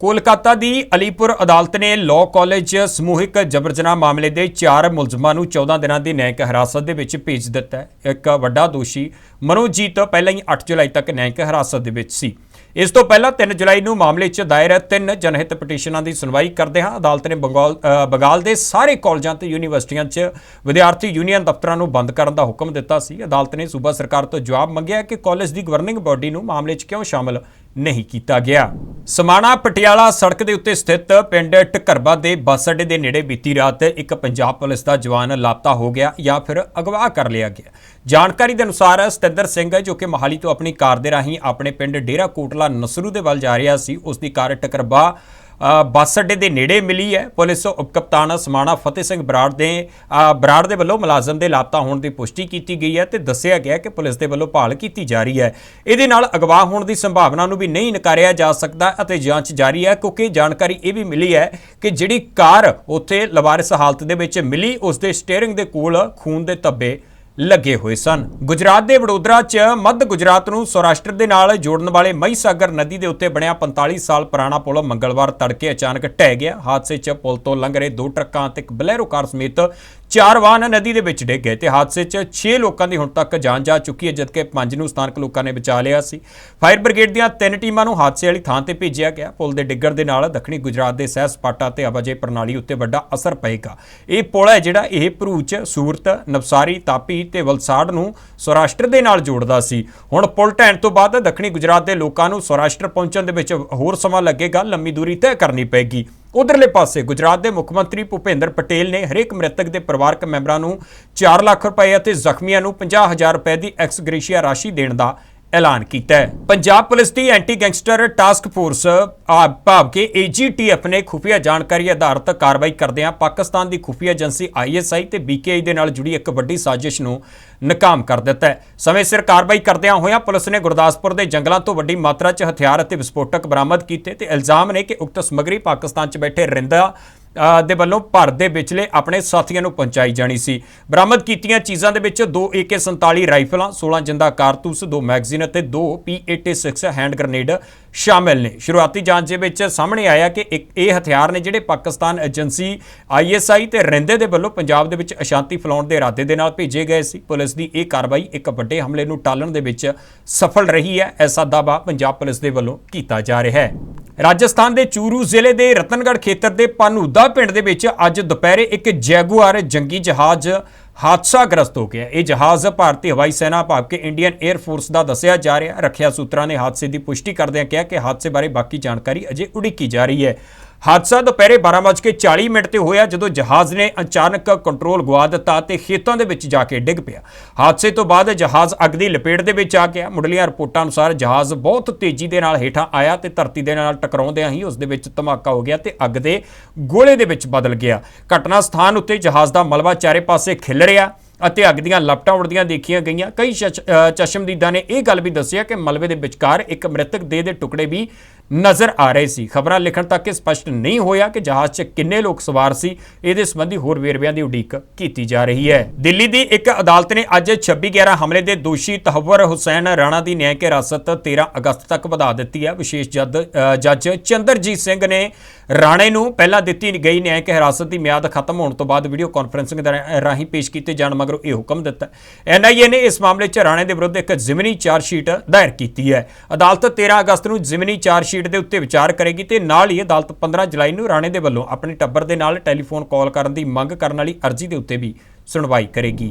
ਕੋਲਕਾਤਾ ਦੀ ਅਲੀਪੁਰ ਅਦਾਲਤ ਨੇ law college ਸਮੂਹਿਕ ਜਬਰ ਜਨਾਹ ਮਾਮਲੇ ਦੇ ਚਾਰ ਮੁਲਜ਼ਮਾਂ ਨੂੰ 14 ਦਿਨਾਂ ਦੀ ਨਿਆਇਕ ਹਿਰਾਸਤ ਦੇ ਵਿੱਚ ਭੇਜ ਦਿੱਤਾ ਹੈ। ਇੱਕ ਵੱਡਾ ਦੋਸ਼ੀ ਮਨੋਜੀਤ ਪਹਿਲਾਂ ਹੀ 8 ਜੁਲਾਈ ਤੱਕ ਨਿਆਇਕ ਹਿਰਾਸਤ ਦੇ ਵਿੱਚ ਸੀ। ਇਸ ਤੋਂ ਪਹਿਲਾਂ 3 ਜੁਲਾਈ ਨੂੰ ਮਾਮਲੇ 'ਚ ਦਾਇਰ ਤਿੰਨ ਜਨਹਿਤ ਪਟੀਸ਼ਨਾਂ ਦੀ ਸੁਣਵਾਈ ਕਰਦੇ ਹਾਂ। ਅਦਾਲਤ ਨੇ ਬੰਗਾਲ ਬੰਗਾਲ ਦੇ ਸਾਰੇ ਕਾਲਜਾਂ ਤੇ ਯੂਨੀਵਰਸਿਟੀਆਂ 'ਚ ਵਿਦਿਆਰਥੀ ਯੂਨੀਅਨ ਦਫ਼ਤਰਾਂ ਨੂੰ ਬੰਦ ਕਰਨ ਦਾ ਹੁਕਮ ਦਿੱਤਾ ਸੀ। ਅਦਾਲਤ ਨੇ ਸੂਬਾ ਸਰਕਾਰ ਤੋਂ ਜਵਾਬ ਮੰਗਿਆ ਕਿ ਕਾਲਜ ਦੀ ਗਵਰਨਿੰਗ ਬਾਡੀ ਨੂੰ ਮਾਮਲੇ 'ਚ ਕਿਉਂ ਸ਼ਾਮਲ ਨਹੀਂ ਕੀਤਾ ਗਿਆ। ਸਮਾਣਾ ਪਟਿਆਲਾ ਸੜਕ ਦੇ ਉੱਤੇ ਸਥਿਤ ਪਿੰਡ ਟਕਰਬਾ ਦੇ ਬੱਸ ਅੱਡੇ ਦੇ ਨੇੜੇ ਬੀਤੀ ਰਾਤ ਇੱਕ ਪੰਜਾਬ ਪੁਲਿਸ ਦਾ ਜਵਾਨ ਲਾਪਤਾ ਹੋ ਗਿਆ ਜਾਂ ਫਿਰ ਅਗਵਾ ਕਰ ਲਿਆ ਗਿਆ। ਜਾਣਕਾਰੀ ਦੇ ਅਨੁਸਾਰ ਸਤਿੰਦਰ ਸਿੰਘ, ਜੋ ਕਿ ਮੋਹਾਲੀ ਤੋਂ ਆਪਣੀ ਕਾਰ ਦੇ ਰਾਹੀਂ ਆਪਣੇ ਪਿੰਡ ਡੇਰਾ ਕੋਟਲਾ ਨਸਰੂ ਦੇ ਵੱਲ ਜਾ ਰਿਹਾ ਸੀ, ਉਸ ਦੀ ਕਾਰ ਟਕਰਬਾ ਬੱਸ ਅੱਡੇ ਦੇ ਨੇੜੇ ਮਿਲੀ ਹੈ। ਪੁਲਿਸ ਉਪ ਕਪਤਾਨ ਸਮਾਣਾ ਫਤਿਹ ਸਿੰਘ ਬਰਾੜ ਦੇ ਬਰਾੜ ਦੇ ਵੱਲੋਂ ਮੁਲਾਜ਼ਮ ਦੇ ਲਾਪਤਾ ਹੋਣ ਦੀ ਪੁਸ਼ਟੀ ਕੀਤੀ ਗਈ ਹੈ ਤੇ ਦੱਸਿਆ ਗਿਆ ਕਿ ਪੁਲਿਸ ਦੇ ਵੱਲੋਂ ਭਾਲ ਕੀਤੀ ਜਾ ਰਹੀ ਹੈ। ਇਹਦੇ ਨਾਲ ਅਗਵਾ ਹੋਣ ਦੀ ਸੰਭਾਵਨਾ ਨੂੰ ਵੀ ਨਹੀਂ ਨਕਾਰਿਆ ਜਾ ਸਕਦਾ ਅਤੇ ਜਾਂਚ ਜਾਰੀ ਹੈ, ਕਿਉਂਕਿ ਜਾਣਕਾਰੀ ਇਹ ਵੀ ਮਿਲੀ ਹੈ ਕਿ ਜਿਹੜੀ ਕਾਰ ਉੱਥੇ ਲਵਾਰਿਸ ਹਾਲਤ ਦੇ ਵਿੱਚ ਮਿਲੀ, ਉਸ ਦੇ ਸਟੀਅਰਿੰਗ ਦੇ ਕੋਲ ਖੂਨ ਦੇ ਧੱਬੇ ਲੱਗੇ ਹੋਏ ਸਨ। ਗੁਜਰਾਤ ਦੇ ਵਡੋਦਰਾ 'ਚ ਮੱਧ ਗੁਜਰਾਤ ਨੂੰ ਸੌਰਾਸ਼ਟਰ ਦੇ ਨਾਲ ਜੋੜਨ ਵਾਲੇ ਮਹੀਸਾਗਰ ਨਦੀ ਦੇ ਉੱਤੇ ਬਣਿਆ 45 ਸਾਲ ਪੁਰਾਣਾ ਪੁਲ ਮੰਗਲਵਾਰ ਤੜਕੇ ਅਚਾਨਕ ਢਹਿ ਗਿਆ। ਹਾਦਸੇ 'ਚ ਪੁਲ ਤੋਂ ਲੰਘ ਰਹੇ ਦੋ ਟਰੱਕਾਂ ਅਤੇ ਇੱਕ ਬਲੈਰੋ ਕਾਰ ਸਮੇਤ ਚਾਰ ਵਾਹਨ ਨਦੀ ਦੇ ਵਿੱਚ ਡਿੱਗ ਗਏ ਤੇ ਹਾਦਸੇ 'ਚ 6 ਲੋਕਾਂ ਦੀ ਹੁਣ ਤੱਕ ਜਾਨ ਜਾ ਚੁੱਕੀ ਹੈ, ਜਦਕਿ 5 ਨੂੰ ਸਥਾਨਕ ਲੋਕਾਂ ਨੇ ਬਚਾ ਲਿਆ ਸੀ। ਫਾਇਰ ਬ੍ਰਿਗੇਡ ਦੀਆਂ ਤਿੰਨ ਟੀਮਾਂ ਨੂੰ ਹਾਦਸੇ ਵਾਲੀ ਥਾਂ ਤੇ ਭੇਜਿਆ ਗਿਆ। ਪੁਲ ਦੇ ਡਿੱਗਣ ਦੇ ਨਾਲ ਦੱਖਣੀ ਗੁਜਰਾਤ ਦੇ ਸਹਿ ਸਪਾਟਾ ਤੇ ਆਵਾਜਾਈ ਪ੍ਰਣਾਲੀ ਉੱਤੇ ਵੱਡਾ ਅਸਰ ਪਏਗਾ। ਇਹ ਪੁਲ ਹੈ ਜਿਹੜਾ ਇਹ ਭਰੂਚ, ਸੂਰਤ, ਨਵਸਾਰੀ, ਤਾਪੀ ਤੇ ਵਲਸਾੜ ਨੂੰ ਸੌਰਾਸ਼ਟਰ ਦੇ ਨਾਲ ਜੋੜਦਾ ਸੀ। ਹੁਣ ਪੁਲ ਢਹਿਣ ਤੋਂ ਬਾਅਦ ਦੱਖਣੀ ਗੁਜਰਾਤ ਦੇ ਲੋਕਾਂ ਨੂੰ ਸੌਰਾਸ਼ਟਰ ਪਹੁੰਚਣ ਦੇ ਵਿੱਚ ਹੋਰ ਸਮਾਂ ਲੱਗੇਗਾ, ਲੰਮੀ ਦੂਰੀ ਤੈਅ ਕਰਨੀ ਪਏਗੀ। ਉਧਰਲੇ ਪਾਸੇ ਗੁਜਰਾਤ ਦੇ ਮੁੱਖ ਮੰਤਰੀ ਭੁਪੇਂਦਰ ਪਟੇਲ ਨੇ ਹਰੇਕ ਮ੍ਰਿਤਕ ਦੇ ਪਰਿਵਾਰਕ ਮੈਂਬਰਾਂ ਨੂੰ 4 ਲੱਖ ਰੁਪਏ ਅਤੇ ਜ਼ਖਮੀਆਂ ਨੂੰ 50000 ਰੁਪਏ ਦੀ ਐਕਸ ਗ੍ਰੇਸ਼ੀਆ ਰਾਸ਼ੀ ਦੇਣ ਦਾ ਐਲਾਨ ਕੀਤਾ ਹੈ। ਪੰਜਾਬ ਪੁਲਿਸ ਦੀ ਐਂਟੀ ਗੈਂਗਸਟਰ ਟਾਸਕ ਫੋਰਸ ਆ, ਭਾਵ ਕਿ ਏਜੀਟੀਐਫ ਨੇ ਖੁਫੀਆ ਜਾਣਕਾਰੀ ਆਧਾਰਿਤ ਕਾਰਵਾਈ ਕਰਦਿਆਂ ਪਾਕਿਸਤਾਨ ਦੀ ਖੁਫੀਆ ਏਜੰਸੀ ਆਈਐਸਆਈ ਤੇ ਬੀਕੇਆਈ ਦੇ ਨਾਲ ਜੁੜੀ ਇੱਕ ਵੱਡੀ ਸਾਜ਼ਿਸ਼ ਨੂੰ ਨਾਕਾਮ ਕਰ ਦਿੱਤਾ ਹੈ। ਸਮੇਂ ਸਿਰ ਕਾਰਵਾਈ ਕਰਦਿਆਂ ਹੋਇਆਂ ਪੁਲਿਸ ਨੇ ਗੁਰਦਾਸਪੁਰ ਦੇ ਜੰਗਲਾਂ ਤੋਂ ਵੱਡੀ ਮਾਤਰਾ 'ਚ ਹਥਿਆਰ ਅਤੇ ਵਿਸਫੋਟਕ ਬਰਾਮਦ ਕੀਤੇ ਤੇ ਇਲਜ਼ਾਮ ਨੇ ਕਿ ਉਕਤ ਸਮੱਗਰੀ ਪਾਕਿਸਤਾਨ 'ਚ ਬੈਠੇ ਰਿੰਦਾ ਦੇ ਵੱਲੋਂ ਭਾਰਤ ਦੇ ਵਿਚਲੇ ਆਪਣੇ ਸਾਥੀਆਂ ਨੂੰ ਪਹੁੰਚਾਈ ਜਾਣੀ ਸੀ। ਬਰਾਮਦ ਕੀਤੀਆਂ ਚੀਜ਼ਾਂ ਦੇ ਵਿੱਚ ਦੋ AK47 ਰਾਈਫਲਾਂ 16 ਜਿੰਦਾ ਕਾਰਤੂਸ, ਦੋ ਮੈਗਜ਼ੀਨ ਅਤੇ ਦੋ P86 ਹੈਂਡ ਗ੍ਰਨੇਡ ਸ਼ਾਮਿਲ ਨੇ। ਸ਼ੁਰੂਆਤੀ ਜਾਂਚ ਦੇ ਵਿੱਚ ਸਾਹਮਣੇ ਆਇਆ ਕਿ ਇੱਕ ਇਹ ਹਥਿਆਰ ਨੇ ਜਿਹੜੇ ਪਾਕਿਸਤਾਨ ਏਜੰਸੀ ISI ਤੇ ਰਿੰਦੇ ਦੇ ਵੱਲੋਂ ਪੰਜਾਬ ਦੇ ਵਿੱਚ ਅਸ਼ਾਂਤੀ ਫੈਲਾਉਣ ਦੇ ਇਰਾਦੇ ਦੇ ਨਾਲ ਭੇਜੇ ਗਏ ਸੀ। ਪੁਲਿਸ ਦੀ ਇਹ ਕਾਰਵਾਈ ਇੱਕ ਵੱਡੇ ਹਮਲੇ ਨੂੰ ਟਾਲਣ ਦੇ ਵਿੱਚ ਸਫਲ ਰਹੀ ਹੈ, ਐਸਾ ਦਾਅਵਾ ਪੰਜਾਬ ਪੁਲਿਸ ਦੇ ਵੱਲੋਂ ਕੀਤਾ ਜਾ ਰਿਹਾ ਹੈ। ਰਾਜਸਥਾਨ ਦੇ ਚੂਰੂ ਜ਼ਿਲ੍ਹੇ ਦੇ ਰਤਨਗੜ੍ਹ ਖੇਤਰ ਦੇ ਪਾਨੂਦਾ ਪਿੰਡ ਦੇ ਵਿੱਚ ਅੱਜ ਦੁਪਹਿਰੇ ਇੱਕ ਜੈਗੂਆਰ ਜੰਗੀ ਜਹਾਜ਼ ਹਾਦਸਾਗ੍ਰਸਤ ਹੋ ਗਿਆ। ਇਹ ਜਹਾਜ਼ ਭਾਰਤੀ ਹਵਾਈ ਸੈਨਾ, ਭਾਵ ਕਿ ਇੰਡੀਅਨ 에ਅਰ ਫੋਰਸ ਦਾ ਦੱਸਿਆ ਜਾ ਰਿਹਾ। ਰੱਖਿਆ ਸੂਤਰਾਂ ਨੇ ਹਾਦਸੇ ਦੀ ਪੁਸ਼ਟੀ ਕਰਦਿਆਂ ਕਿਹਾ ਕਿ ਹਾਦਸੇ ਬਾਰੇ ਬਾਕੀ ਜਾਣਕਾਰੀ ਅਜੇ ਉਡੀਕੀ ਜਾ ਰਹੀ ਹੈ। ਹਾਦਸਾ ਦੁਪਹਿਰੇ 12:40 ਮਿੰਟ ਤੇ ਹੋਇਆ ਜਦੋਂ ਜਹਾਜ਼ ਨੇ ਅਚਾਨਕ ਕੰਟਰੋਲ ਗਵਾ ਦਿੱਤਾ ਤੇ ਖੇਤਾਂ ਦੇ ਵਿੱਚ ਜਾ ਕੇ ਡਿੱਗ ਪਿਆ। ਹਾਦਸੇ ਤੋਂ ਬਾਅਦ ਜਹਾਜ਼ ਅੱਗ ਦੀ ਲਪੇਟ ਦੇ ਵਿੱਚ ਆ ਗਿਆ। ਮੁੱਢਲੀਆਂ ਰਿਪੋਰਟਾਂ ਅਨੁਸਾਰ ਜਹਾਜ਼ ਬਹੁਤ ਤੇਜ਼ੀ ਦੇ ਨਾਲ ਹੇਠਾਂ ਆਇਆ ਤੇ ਧਰਤੀ ਦੇ ਨਾਲ ਟਕਰਾਉਂਦਿਆਂ ਹੀ ਉਸ ਦੇ ਵਿੱਚ ਧਮਾਕਾ ਹੋ ਗਿਆ ਤੇ ਅੱਗ ਦੇ ਗੋਲੇ ਦੇ ਵਿੱਚ ਬਦਲ ਗਿਆ। ਘਟਨਾ ਸਥਾਨ ਉੱਤੇ ਜਹਾਜ਼ ਦਾ ਮਲਬਾ ਚਾਰੇ ਪਾਸੇ ਖਿਲ ਰਿਹਾ ਅਤੇ ਅੱਗ ਦੀਆਂ ਲਪਟਾਂ ਉੜਦੀਆਂ ਦੇਖੀਆਂ ਗਈਆਂ। ਕਈ ਚਸ਼- ਚਸ਼ਮਦੀਦਾਂ ਨੇ ਇਹ ਗੱਲ ਵੀ ਦੱਸਿਆ ਕਿ ਮਲਬੇ ਦੇ ਵਿਚਕਾਰ ਇੱਕ ਮ੍ਰਿਤਕ ਦੇਹ ਦੇ ਟੁਕੜੇ ਵੀ ਨਜ਼ਰ ਆ ਰਹੇ ਸੀ। ਖਬਰਾਂ ਲਿਖਣ ਤੱਕ ਇਹ ਸਪਸ਼ਟ ਨਹੀਂ ਹੋਇਆ ਕਿ ਜਹਾਜ਼ 'ਚ ਕਿੰਨੇ ਲੋਕ ਸਵਾਰ ਸੀ। ਇਹਦੇ ਸੰਬੰਧੀ ਹੋਰ ਵੇਰਵਿਆਂ ਦੀ ਉਡੀਕ ਕੀਤੀ ਜਾ ਰਹੀ ਹੈ। ਦਿੱਲੀ ਦੀ ਇੱਕ ਅਦਾਲਤ ਨੇ ਅੱਜ 26/11 ਹਮਲੇ ਦੇ ਦੋਸ਼ੀ ਤਹਵਰ ਹੁਸੈਨ ਰਾਣਾ ਦੀ ਨਿਆਇਕ ਹਿਰਾਸਤ 13 ਅਗਸਤ ਤੱਕ ਵਧਾ ਦਿੱਤੀ ਹੈ। ਵਿਸ਼ੇਸ਼ ਜੱਜ ਜੱਜ ਚੰਦਰਜੀਤ ਸਿੰਘ ਨੇ ਰਾਣੇ ਨੂੰ ਪਹਿਲਾਂ ਦਿੱਤੀ ਗਈ ਨਿਆਇਕ ਹਿਰਾਸਤ ਦੀ ਮਿਆਦ ਖਤਮ ਹੋਣ ਤੋਂ ਬਾਅਦ ਵੀਡੀਓ ਕਾਨਫਰੰਸਿੰਗ ਰਾਹੀਂ ਪੇਸ਼ ਕੀਤੇ ਜਾਣ ਮਗਰੋਂ ਇਹ ਹੁਕਮ ਦਿੱਤਾ। ਐਨਆਈਏ ਨੇ ਇਸ ਮਾਮਲੇ 'ਚ ਰਾਣੇ ਦੇ ਵਿਰੁੱਧ ਇੱਕ ਜ਼ਿਮਨੀ ਚਾਰਜ ਸ਼ੀਟ ਦਾਇਰ ਕੀਤੀ ਹੈ। ਅਦਾਲਤ 13 ਅਗਸਤ ਨੂੰ ਜ਼ਿਮਨੀ ਚਾਰਜ ਸ਼ੀਟ ਦੇ ਉੱਤੇ ਵਿਚਾਰ ਕਰੇਗੀ ਤੇ ਨਾਲ ਹੀ ਅਦਾਲਤ 15 ਜੁਲਾਈ ਨੂੰ ਰਾਣੇ ਦੇ ਵੱਲੋਂ ਆਪਣੇ ਟੱਬਰ ਦੇ ਨਾਲ ਟੈਲੀਫੋਨ ਕਾਲ ਕਰਨ ਦੀ ਮੰਗ ਕਰਨ ਵਾਲੀ ਅਰਜ਼ੀ ਦੇ ਉੱਤੇ ਵੀ ਸੁਣਵਾਈ ਕਰੇਗੀ।